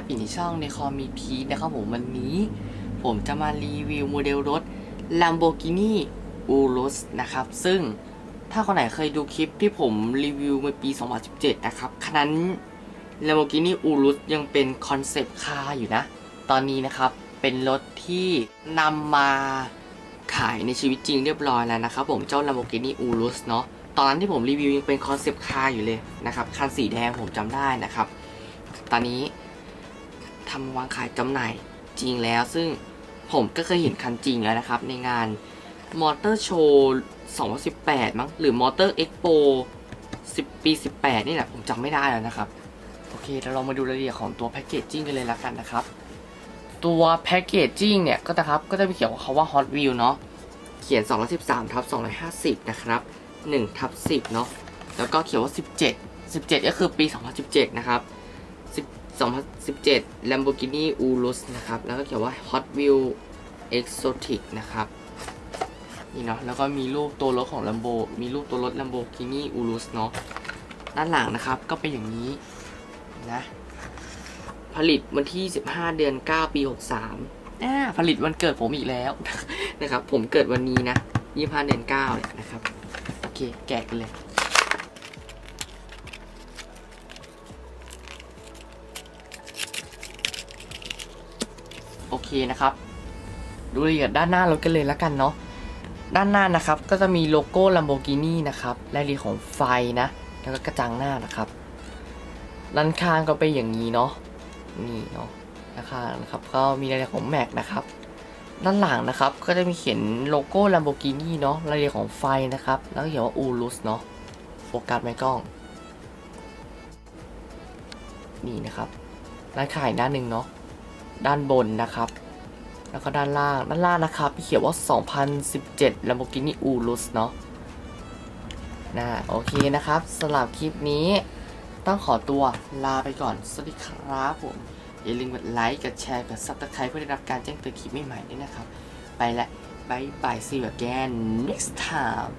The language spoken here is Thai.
ครับอยู่ในช่องในคอมีพีนะครับผมวันนี้ ผมจะมารีวิวโมเดลรถ Lamborghini Urus นะครับ ซึ่งถ้าคนไหนเคยดูคลิปที่ผมรีวิวเมื่อปี 2017 นะครับคันนั้น Lamborghini Urus ยังเป็นคอนเซปต์คาร์อยู่นะ ตอนนี้นะครับเป็นรถที่นำมาขายในชีวิตจริงเรียบร้อยแล้วนะครับผมเจ้า Lamborghini Urus เนาะตอนนั้นที่ผมรีวิวยังเป็นคอนเซปต์คาร์อยู่เลยนะครับคันสีแดงผมจำได้นะครับ ตอนนี้ ทำวางขายจำหน่ายจริงแล้ว ซึ่งผมก็เคยเห็นคันจริงแล้วนะครับ ในงานมอเตอร์โชว์2018 มั้งหรือมอเตอร์เอ็กโป10 ปี 18 นี่แหละ ผมจำไม่ได้แล้วนะครับ โอเคเราลองมาดูรายละเอียดของตัวแพคเกจจิ้งกันเลยละกันนะครับ ตัวแพคเกจจิ้งเนี่ย ก็นะครับก็จะมีเขียนว่าเขาว่า Hot Wheel เนาะเขียน 213ทับ250 นะครับ1ทับ10 เนาะแล้วก็เขียนว่า 17 17 ก็คือปี 2017 นะครับ 2017 Lamborghini Urus นะครับ แล้วก็เขียนว่า Hot Wheel Exotic นะครับ นี่เนาะ แล้วก็มีรูปตัวรถของ Lambo มีรูปตัวรถ Lamborghini Urus เนาะ ด้านหลังนะครับ ก็เป็นอย่างนี้นะ ผลิตวันที่ 15 เดือน 9 ปี 63อ่าผลิตวันเกิดผมอีกแล้วนะครับ ผมเกิดวันนี้นะ 25 เดือน9เนี่ยนะครับ โอเค แกะกันเลย นะครับ ดูรายละเอียดด้านหน้ารถกันเลยแล้วกันเนาะด้านหน้านะครับก็จะมีโลโก้ Lamborghini นะครับรายละเอียดของไฟนะ แล้วก็กระจังหน้านะครับด้านข้างก็เป็นอย่างนี้เนาะนี่เนาะด้านข้างนะครับก็มีรายละเอียดของแม็กนะครับ ด้านหลังนะครับก็จะมีเขียนโลโก้ Lamborghini เนาะรายละเอียดของไฟนะครับ แล้วก็เขียนว่า Urus เนาะโฟกัสไหมกล้อง นี่นะครับด้านขางอีกด้านหนึ่งเนาะ ด้านบนนะครับ แล้วก็ด้านล่าง ด้านล่างนะครับเขียนว่า 2017 Lamborghini Urus เนาะนะโอเคนะครับสำหรับคลิปนี้ต้องขอตัวลาไปก่อน สวัสดีครับผม อย่าลืมกดไลค์กดแชร์กด subscribe เพื่อได้รับการแจ้งเตือนคลิปใหม่ๆด้วยนะครับ ไปละบายบาย see you again next time